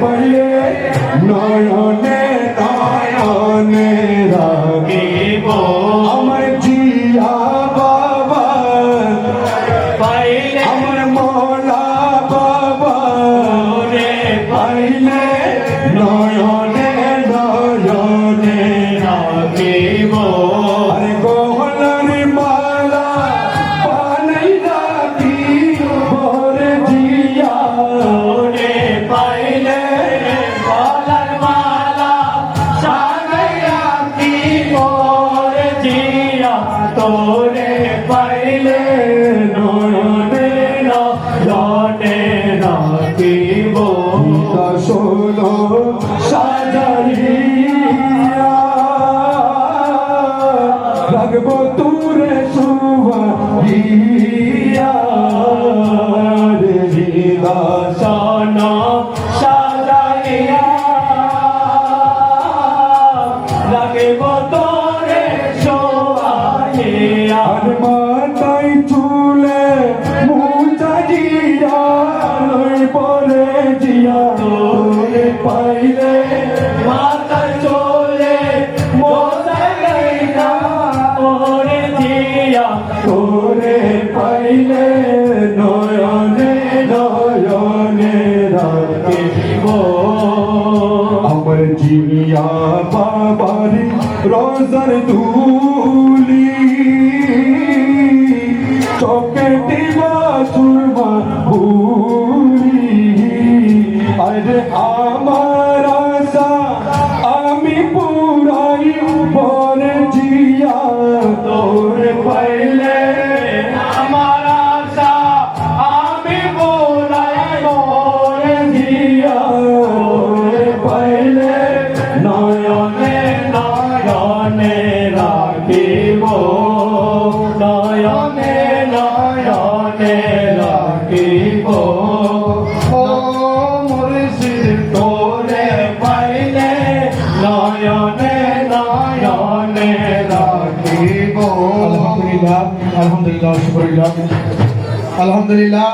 বলে নয়নে নয়নে রাগিব। আমার জিয়া বাবা পাইলে আমার মলা বাবা রে পাইলে নয়ন তোরে পাইলে নয়নে নয়নে রাখিব ষোলো সাজাইয়া রাখব তুরে সুবাইয়া রাখে আমার জিয়া বাবার রোজার ধুলি। চোখে দিবা চুরমা ভুলি। আরে আমার নয়নে নয়নে রাখিব মুর্শিদ তোরে পাইলে নয়নে নয়নে রাখিব আলহামদুলিল্লাহ আলহামদুলিল্লাহ আলহামদুলিল্লাহ।